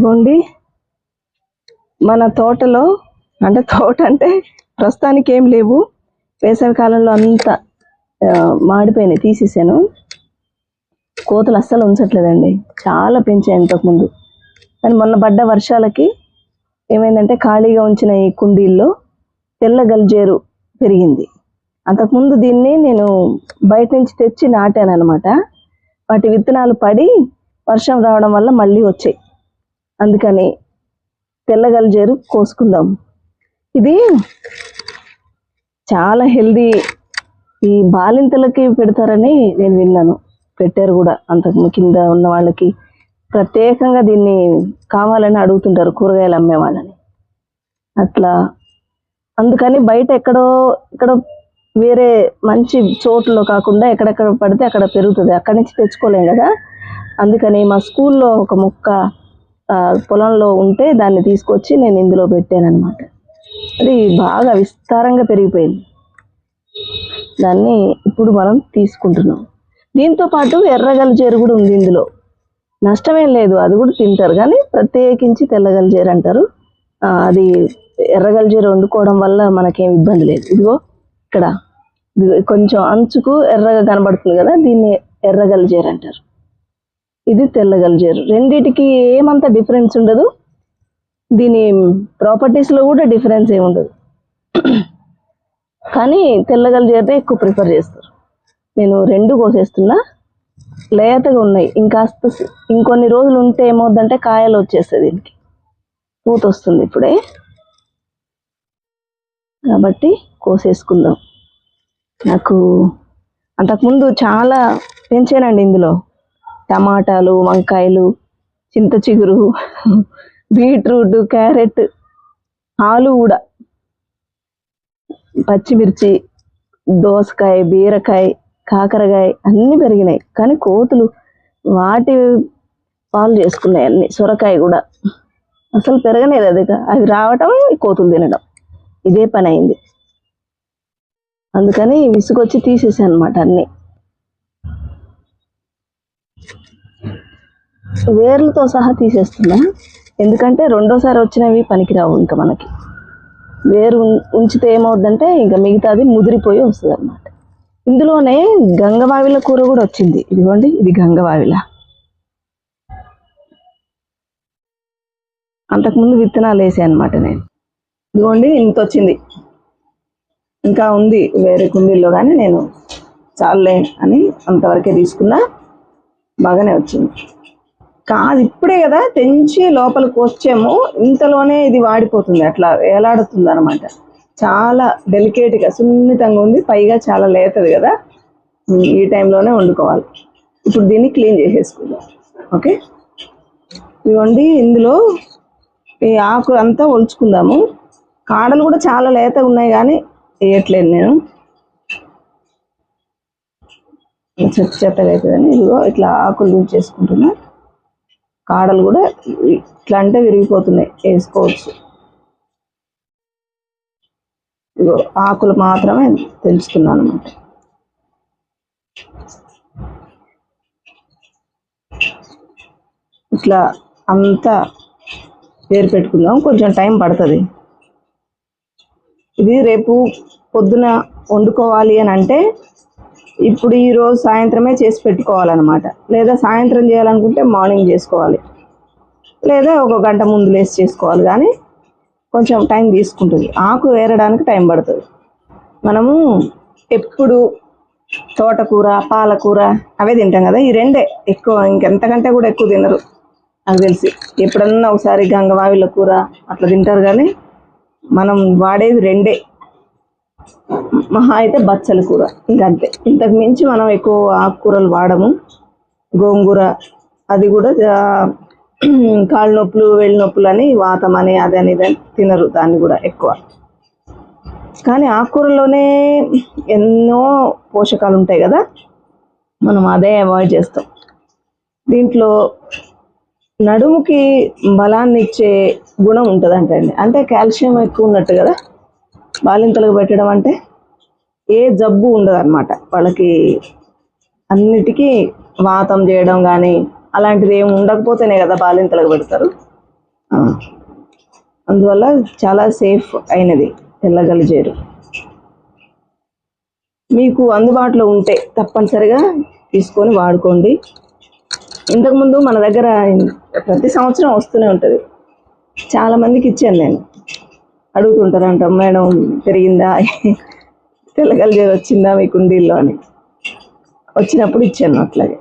ఇదిగోండి. మన తోటలో అంటే తోట అంటే ప్రస్తుతానికి ఏం లేవు. వేసవి కాలంలో అంతా మాడిపోయినాయి తీసేసాను. కోతలు అస్సలు ఉంచట్లేదండి. చాలా పెంచాయి ఇంతకుముందు. కానీ మొన్న పడ్డ వర్షాలకి ఏమైందంటే ఖాళీగా ఉంచిన ఈ కుండీల్లో తెల్ల గల్జేరు పెరిగింది. అంతకుముందు దీన్ని నేను బయట నుంచి తెచ్చి నాటాను అనమాట వాటి విత్తనాలు పడి వర్షం రావడం వల్ల మళ్ళీ వచ్చాయి. అందుకని తెల్లగలిజేరు కోసుకుందాం. ఇది చాలా హెల్దీ ఈ బాలింతలకి పెడతారని నేను విన్నాను. పెట్టారు కూడా అంతకు కింద ఉన్న వాళ్ళకి. ప్రత్యేకంగా దీన్ని కావాలని అడుగుతుంటారు కూరగాయలు అమ్మే వాళ్ళని. అట్లా అందుకని బయట ఎక్కడో ఇక్కడ వేరే మంచి చోట్లో కాకుండా ఎక్కడెక్కడ పడితే అక్కడ పెరుగుతుంది. అక్కడి నుంచి తెచ్చుకోలేం కదా? అందుకని మా స్కూల్లో ఒక మొక్క పొలంలో ఉంటే దాన్ని తీసుకొచ్చి నేను ఇందులో పెట్టాను అనమాట అది బాగా విస్తారంగా పెరిగిపోయింది. దాన్ని ఇప్పుడు మనం తీసుకుంటున్నాం. దీంతో పాటు ఎర్రగలిజేరు కూడా ఉంది ఇందులో. నష్టమేం లేదు అది కూడా తింటారు. కానీ ప్రత్యేకించి తెల్లగలిజేరు అంటారు. అది ఎర్రగలిజేరు వండుకోవడం వల్ల మనకేం ఇబ్బంది లేదు. ఇదిగో ఇక్కడ కొంచెం అంచుకు ఎర్రగా కనబడుతుంది కదా దీన్ని ఎర్రగలిజేరు అంటారు. ఇది తెల్లగలిజేరు రెండిటికి ఏమంత డిఫరెన్స్ ఉండదు. దీని ప్రాపర్టీస్లో కూడా డిఫరెన్స్ ఏమి ఉండదు. కానీ తెల్లగలిజేరునే ఎక్కువ ప్రిఫర్ చేస్తారు. నేను రెండు కోసేస్తున్నా. లేతగా ఉన్నాయి. ఇంకాస్త ఇంకొన్ని రోజులు ఉంటే ఏమవుద్దంటే కాయలు వచ్చేస్తుంది దీనికి. పూత వస్తుంది ఇప్పుడే. కాబట్టి కోసేసుకుందాం. నాకు అంతకుముందు చాలా పెంచానండి ఇందులో. టమాటాలు వంకాయలు చింత చిగురు బీట్రూట్ క్యారెట్ ఆలు కూడా. పచ్చిమిర్చి దోసకాయ బీరకాయ కాకరకాయ అన్నీ పెరిగినాయి. కానీ కోతులు వాటి పాలు చేసుకున్నాయి అన్ని. సొరకాయ కూడా. అసలు పెరగలేదు అది అవి రావటం ఈ కోతులు తినడం ఇదే పని అయింది. అందుకని విసుగొచ్చి తీసేసాను అనమాట అన్ని. వేర్లతో సహా తీసేస్తున్నా. ఎందుకంటే రెండోసారి వచ్చినవి పనికిరావు ఇంకా మనకి. వేరు ఉం- ఉంచితే ఏమవుద్దంటే ఇంకా మిగతాది ముదిరిపోయి వస్తుంది అనమాట ఇందులోనే గంగవావిల కూర కూడా వచ్చింది. ఇదిగోండి ఇది గంగవావిల. అంతకుముందు విత్తనాలు వేసాను అనమాట నేను. ఇదిగోండి ఇంత వచ్చింది. ఇంకా ఉంది వేరే కుండీల్లో కానీ నేను చాలే అని అంతవరకే తీసుకున్నా. బాగానే వచ్చింది. కాదు ఇప్పుడే కదా తెంచి లోపలికి వచ్చాము. ఇంతలోనే ఇది వాడిపోతుంది అట్లా వేలాడుతుంది అనమాట చాలా డెలికేట్గా సున్నితంగా ఉంది. పైగా చాలా లేతది కదా. ఈ టైంలోనే వండుకోవాలి. ఇప్పుడు దీన్ని క్లీన్ చేసేసుకుందాం. ఓకే? ఇవ్వండి ఇందులో ఈ ఆకు అంతా ఒలుచుకుందాము కాడలు కూడా చాలా లేతగా ఉన్నాయి కానీ వేయట్లేదు నేను. చెత్త చెత్తగా అవుతుందని ఇదిగో ఇట్లా ఆకులు యూజ్ చేసుకుంటున్నా. కాడలు కూడా ఇట్లా అంటే విరిగిపోతున్నాయి. వేసుకోవచ్చు. ఇగో ఆకులు మాత్రమే తెలుసుకున్నాను అనమాట ఇట్లా అంతా వేరు పెట్టుకుందాం. కొంచెం టైం పడుతుంది. ఇది రేపు పొద్దున వండుకోవాలి అని అంటే ఇప్పుడు ఈ రోజు సాయంత్రమే చేసి పెట్టుకోవాలన్నమాట. లేదా సాయంత్రం చేయాలనుకుంటే మార్నింగ్ చేసుకోవాలి. లేదా ఒక గంట ముందు లేసి చేసుకోవాలి. కానీ కొంచెం టైం తీసుకుంటుంది. ఆకు వేరడానికి టైం పడుతుంది. మనము ఎప్పుడు తోటకూర పాలకూర అవే తింటాం కదా. ఈ రెండే ఎక్కువ ఇంకెంతకంటే కూడా ఎక్కువ తినరు. నాకు తెలిసి ఎప్పుడన్నా ఒకసారి గంగవావిల కూర అట్లా తింటారు. కానీ మనం వాడేది రెండే. మహా అయితే బచ్చల కూర. ఇంకంతే. ఇంతకు మించి మనం ఎక్కువ ఆకుకూరలు వాడము. గోంగూర అది కూడా కాళ్ళ నొప్పులు వెళ్ళి నొప్పులు అని వాతం అని అదని ఇదని తినరు దాన్ని కూడా ఎక్కువ. కానీ ఆకుకూరలోనే ఎన్నో పోషకాలు ఉంటాయి కదా. మనం అదే అవాయిడ్ చేస్తాం. దీంట్లో నడుముకి బలాన్ని ఇచ్చే గుణం ఉంటుందంటండి. అంటే కాల్షియం ఎక్కువ ఉన్నట్టు కదా. బాలింతలకు పెట్టడం అంటే ఏ జబ్బు ఉండదు అనమాట వాళ్ళకి అన్నిటికీ వాతం చేయడం కానీ అలాంటిది ఏమి ఉండకపోతేనే కదా బాలింతలకు పెడతారు. అందువల్ల చాలా సేఫ్ అయినది తెల్లగలిజేరు మీకు అందుబాటులో ఉంటే తప్పనిసరిగా తీసుకొని వాడుకోండి. ఇంతకుముందు మన దగ్గర ప్రతి సంవత్సరం వస్తూనే ఉంటుంది. చాలా మందికి ఇచ్చాను నేను. అడుగుతుంటారంట మేడం పెరిగిందా? తెల్లగలిజేరు వచ్చిందా మీ కుండీల్లో? అని. వచ్చినప్పుడు ఇచ్చాను అట్లాగే.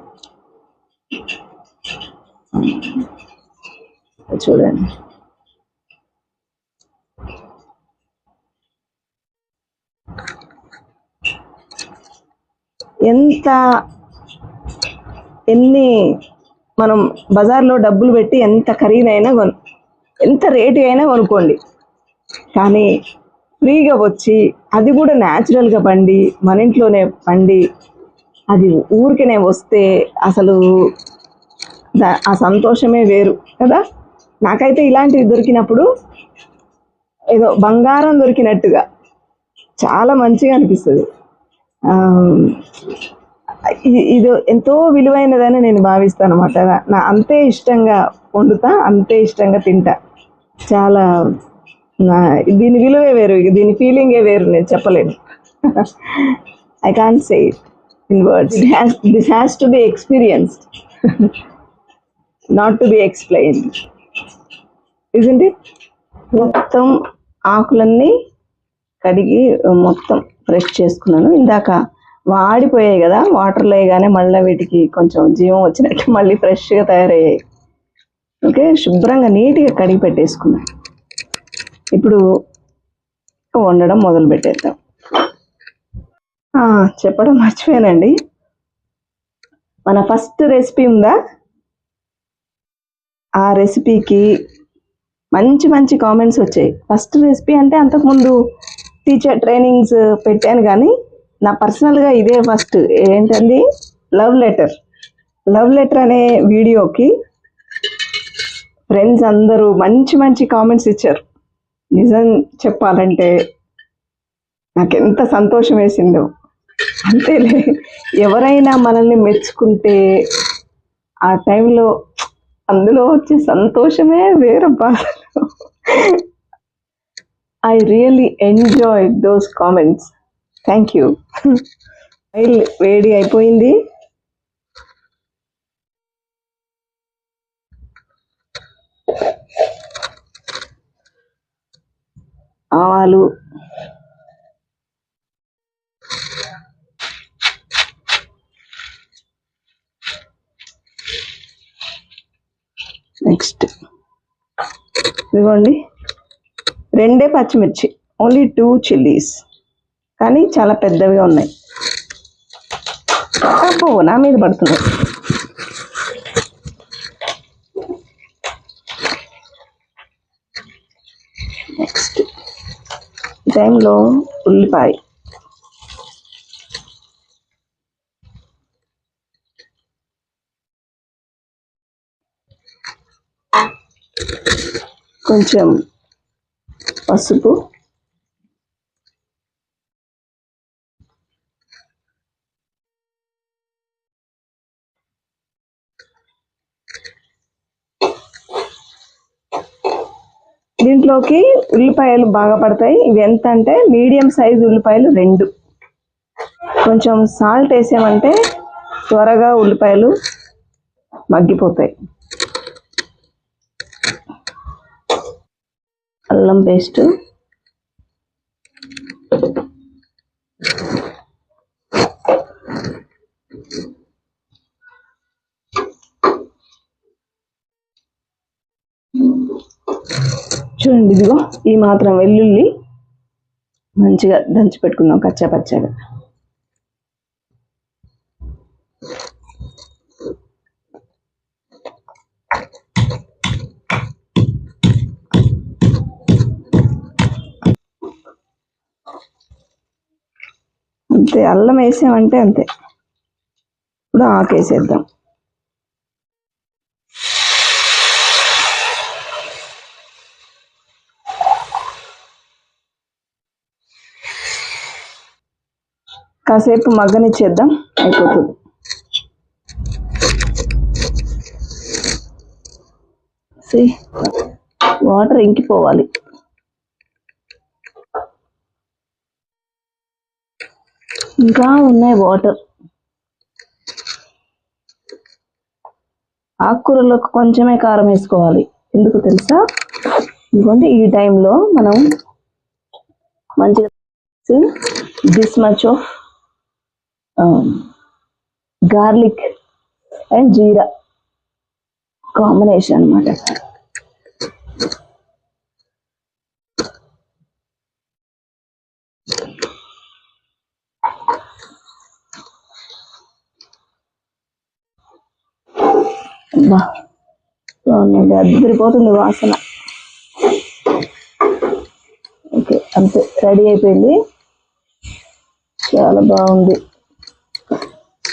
చూడండి. ఎంత ఎన్ని మనం బజార్లో డబ్బులు పెట్టి ఎంత ఖరీదైనా కొను ఎంత రేటు అయినా కొనుక్కోండి. కానీ ఫ్రీగా వచ్చి అది కూడా న్యాచురల్గా పండి మన ఇంట్లోనే పండి అది ఊరికనే వస్తే అసలు ఆ సంతోషమే వేరు కదా? నాకైతే ఇలాంటివి దొరికినప్పుడు ఏదో బంగారం దొరికినట్టుగా చాలా మంచిగా అనిపిస్తుంది. ఇది ఎంతో విలువైనదని నేను భావిస్తాను అనమాట నా అంతే ఇష్టంగా వండుతా అంతే ఇష్టంగా తింటా. చాలా దీని విలువే వేరు ఇక దీని ఫీలింగే వేరు నేను చెప్పలేను. I can't say it in words this has to be experienced not to be explain isn't it మొత్తం ఆకులన్నీ కడిగి మొత్తం ఫ్రెష్ చేసుకున్నాను. ఇందాక వాడిపోయాయి కదా వాటర్లో వేయగానే మళ్ళీ వీటికి కొంచెం జీవం వచ్చినట్టు మళ్ళీ ఫ్రెష్గా తయారయ్యాయి. ఓకే శుభ్రంగా నీట్గా కడిగి పెట్టేసుకున్నాను ఇప్పుడు వండడం మొదలు పెట్టేద్దాం. చెప్పడం మర్చిపోయానండి. మన ఫస్ట్ రెసిపీ ఉందా? ఆ రెసిపీకి మంచి మంచి కామెంట్స్ వచ్చాయి. ఫస్ట్ రెసిపీ అంటే అంతకుముందు టీచర్ ట్రైనింగ్స్ పెట్టాను కానీ నా పర్సనల్గా ఇదే ఫస్ట్. ఏంటండి? Love letter. లవ్ లెటర్ అనే వీడియోకి ఫ్రెండ్స్ అందరూ మంచి మంచి కామెంట్స్ ఇచ్చారు. నిజం చెప్పాలంటే నాకు ఎంత సంతోషం వేసిందో. అంతేలే ఎవరైనా మనల్ని మెచ్చుకుంటే ఆ టైంలో అందులో వచ్చే సంతోషమే వేరబ్బా. I really enjoy those comments. Thank you. Oil వేడి అయిపోయింది. ఆవాలు. నెక్స్ట్ ఇదిగోండి. రెండే పచ్చిమిర్చి. ఓన్లీ టూ చిల్లీస్ కానీ చాలా పెద్దవిగా ఉన్నాయి. అబ్బో నా మీద పడుతున్నాయి ఈ టైంలో ఉల్లిపాయ. కొంచెం పసుపు. దీంట్లోకి ఉల్లిపాయలు బాగా పడతాయి. ఇవి ఎంత అంటే మీడియం సైజ్ ఉల్లిపాయలు రెండు. కొంచెం సాల్ట్ వేసామంటే త్వరగా ఉల్లిపాయలు మగ్గిపోతాయి. అల్లం పేస్ట్. చూడండి ఇదిగో ఈ మాత్రం వెల్లుల్లి మంచిగా దంచి పెట్టుకుందాం కచ్చా పచ్చగా. అంతే అల్లం వేసామంటే అంతే. ఇప్పుడు ఆకేసేద్దాం. కాసేపు మగ్గనిచ్చేద్దాం అయిపోతుంది. See? వాటర్ ఇంకిపోవాలి. ఇంకా ఉన్నాయి వాటర్ ఆకుకూరలకు కొంచెమే కారం వేసుకోవాలి. ఎందుకు తెలుసా? ఎందుకంటే ఈ టైంలో మనం మంచిగా this much of garlic and jeera combination అన్నమాట. బాగుంది అద్దరిపోతుంది వాసన. ఓకే అంతే రెడీ అయిపోయింది. చాలా బాగుంది.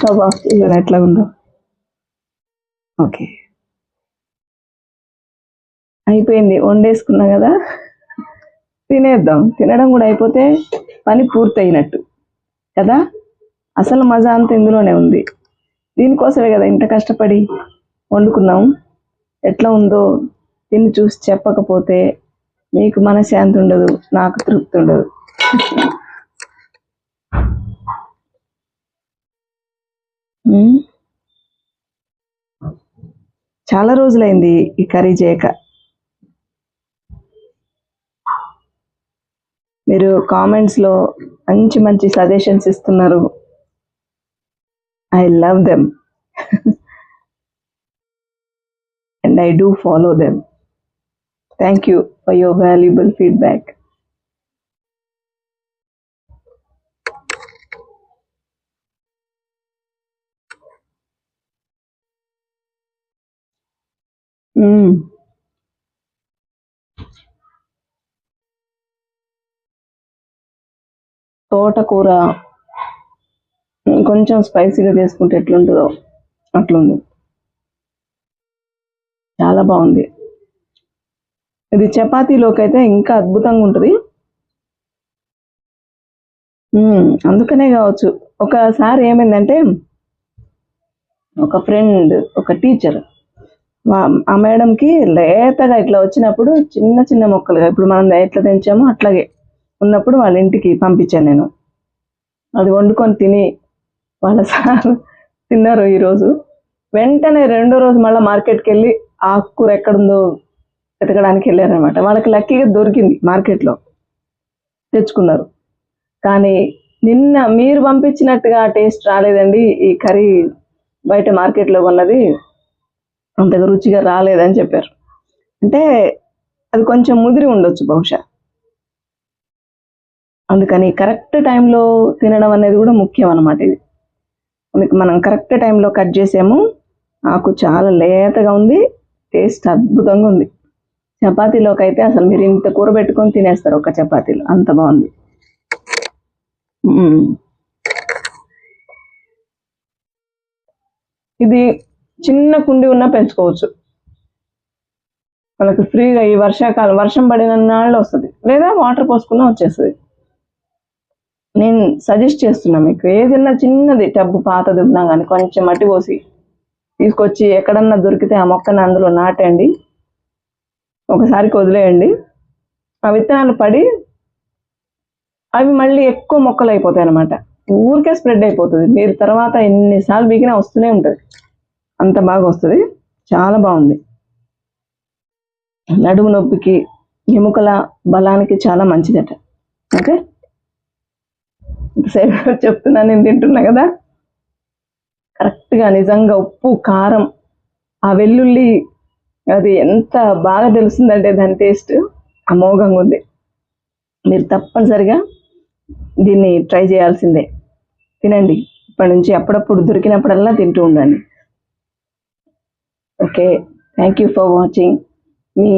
స్టవ్ ఆఫ్ చేయాలి ఎట్లా ఉందో. ఓకే అయిపోయింది వండేసుకున్నా కదా. తినేద్దాం. తినడం కూడా అయిపోతే పని పూర్తయినట్టు. కదా? అసలు మజా అంతా ఇందులోనే ఉంది. దీనికోసమే కదా ఇంత కష్టపడి వండుకున్నాం. ఎట్లా ఉందో తిని చూసి చెప్పకపోతే మీకు మనశ్శాంతి ఉండదు నాకు తృప్తి ఉండదు. చాలా రోజులైంది ఈ కర్రీ చేయక. మీరు కామెంట్స్లో మంచి మంచి సజెషన్స్ ఇస్తున్నారు. I love them and I do follow them thank you for your valuable feedback తోటకూర. కొంచెం స్పైసీగా చేసుకుంటే ఎట్లుంటుందో అట్లుంది. చాలా బాగుంది. ఇది చపాతీలోకి అయితే ఇంకా అద్భుతంగా ఉంటుంది. అందుకనే కావచ్చు. ఒకసారి ఏమైందంటే ఒక ఫ్రెండ్ ఒక టీచర్ ఆ మేడంకి లేతగా ఇట్లా వచ్చినప్పుడు చిన్న చిన్న మొక్కలుగా ఇప్పుడు మనం ఎట్లా తెంచామో అట్లాగే ఉన్నప్పుడు వాళ్ళ ఇంటికి పంపించాను నేను. అది వండుకొని తిని వాళ్ళ సార్ తిన్నారు ఈరోజు. వెంటనే రెండో రోజు మళ్ళీ మార్కెట్కి వెళ్ళి ఆకుకూర ఎక్కడుందో వెతకడానికి వెళ్ళారనమాట వాళ్ళకి లక్కీగా దొరికింది మార్కెట్లో. తెచ్చుకున్నారు. కానీ నిన్న మీరు పంపించినట్టుగా టేస్ట్ రాలేదండి. ఈ కర్రీ బయట మార్కెట్లో కొన్నది అంతగా రుచిగా రాలేదని చెప్పారు. అంటే అది కొంచెం ముదిరి ఉండొచ్చు బహుశా. అందుకని కరెక్ట్ టైంలో తినడం అనేది కూడా ముఖ్యం అన్నమాట ఇది. అందుకే మనం కరెక్ట్ టైంలో కట్ చేసాము. ఆకు చాలా లేతగా ఉంది టేస్ట్ అద్భుతంగా ఉంది. చపాతీలోకి అయితే అసలు మీరు ఇంత కూర పెట్టుకొని తినేస్తారు ఒక చపాతీలో అంత బాగుంది. ఇది చిన్న కుండి ఉన్నా పెంచుకోవచ్చు. మనకు ఫ్రీగా ఈ వర్షాకాలం వర్షం పడిన నాళ్ళు వస్తుంది. లేదా వాటర్ పోసుకున్నా వచ్చేస్తుంది. నేను సజెస్ట్ చేస్తున్నా మీకు ఏదైనా చిన్నది టబ్బు పాతది ఉన్నా కానీ కొంచెం మట్టి పోసి తీసుకొచ్చి ఎక్కడన్నా దొరికితే ఆ మొక్కని అందులో నాటండి. ఒకసారి వదిలేయండి ఆ విత్తనాలు పడి అవి మళ్ళీ ఎక్కువ మొక్కలు అయిపోతాయి అనమాట ఊరికే స్ప్రెడ్ అయిపోతుంది. మీరు తర్వాత ఎన్నిసార్లు బీకినా వస్తూనే ఉంటుంది. అంత బాగా వస్తుంది చాలా బాగుంది. నడుము నొప్పికి ఎముకల బలానికి చాలా మంచిదట. ఓకే? ఇంతసేపు చెప్తున్నా నేను తింటున్నా కదా? కరెక్ట్గా నిజంగా ఉప్పు కారం ఆ వెల్లుల్లి అది ఎంత బాగా తెలుస్తుందంటే దాని టేస్ట్ అమోఘంగా ఉంది. మీరు తప్పనిసరిగా దీన్ని ట్రై చేయాల్సిందే. తినండి. ఇప్పటి నుంచి అప్పుడప్పుడు దొరికినప్పుడల్లా తింటూ ఉండండి. Okay. Thank you for watching మీ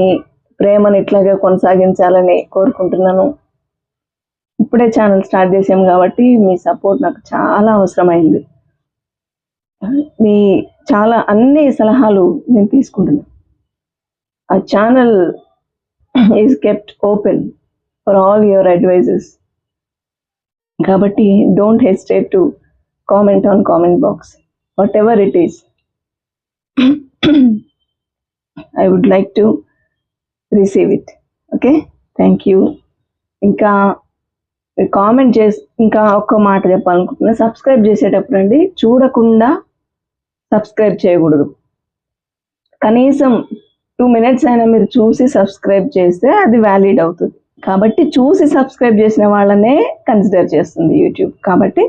ప్రేమను ఇట్లాగే కొనసాగించాలని కోరుకుంటున్నాను. ఇప్పుడే ఛానల్ స్టార్ట్ చేసాం కాబట్టి మీ సపోర్ట్ నాకు చాలా అవసరమైంది. మీ చాలా అన్ని సలహాలు నేను తీసుకుంటున్నాను ఆ channel is kept open for all your advises కాబట్టి don't hesitate to comment on comment box whatever it is I would like to receive it okay thank you ఇంకా కామెంట్ చేసి ఇంకా ఒక్క మాట చెప్పాలనుకుంటున్నా. సబ్స్క్రైబ్ చేసేటప్పుడు అండి చూడకుండా సబ్స్క్రైబ్ చేయకూడదు. కనీసం టూ మినిట్స్ అయినా మీరు చూసి సబ్స్క్రైబ్ చేస్తే అది వ్యాలిడ్ అవుతుంది. కాబట్టి చూసి సబ్స్క్రైబ్ చేసిన వాళ్ళనే కన్సిడర్ చేస్తుంది యూట్యూబ్ కాబట్టి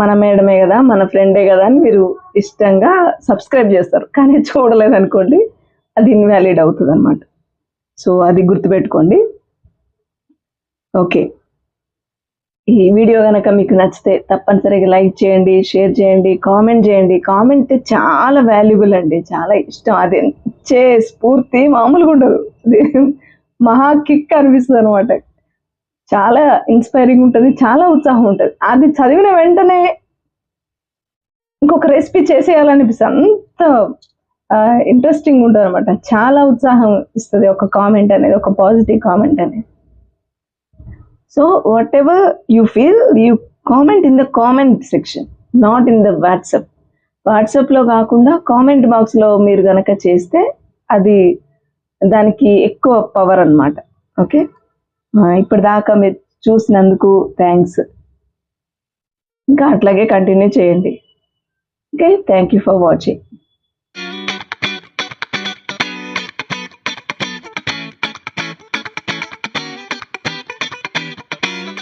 మన మేడమే కదా మన ఫ్రెండే కదా అని మీరు ఇష్టంగా సబ్స్క్రైబ్ చేస్తారు. కానీ చూడలేదు అనుకోండి అది ఇన్వాలిడ్ అవుతుంది అనమాట సో అది గుర్తుపెట్టుకోండి. ఓకే ఈ వీడియో కనుక మీకు నచ్చితే తప్పనిసరిగా లైక్ చేయండి షేర్ చేయండి కామెంట్ చేయండి. కామెంట్ చాలా వాల్యుబుల్ అండి చాలా ఇష్టం. అది ఇచ్చే స్ఫూర్తి మామూలుగా ఉండదు. మహా కిక్ అనిపిస్తుంది అనమాట చాలా ఇన్స్పైరింగ్ ఉంటుంది చాలా ఉత్సాహం ఉంటుంది. అది చదివిన వెంటనే ఇంకొక రెసిపీ చేసేయాలనిపిస్తుంది. అంత ఇంట్రెస్టింగ్ ఉంటుంది అనమాట చాలా ఉత్సాహం ఇస్తుంది ఒక కామెంట్ అనేది ఒక పాజిటివ్ కామెంట్ అనేది. So whatever you feel you comment in the comment section not in the WhatsApp వాట్సాప్లో కాకుండా కామెంట్ బాక్స్లో మీరు కనుక చేస్తే అది దానికి ఎక్కువ పవర్ అన్నమాట. ఓకే ఇప్పటిదాకా మీరు చూసినందుకు థ్యాంక్స్ ఇంకా అట్లాగే కంటిన్యూ చేయండి. Okay thank you for watching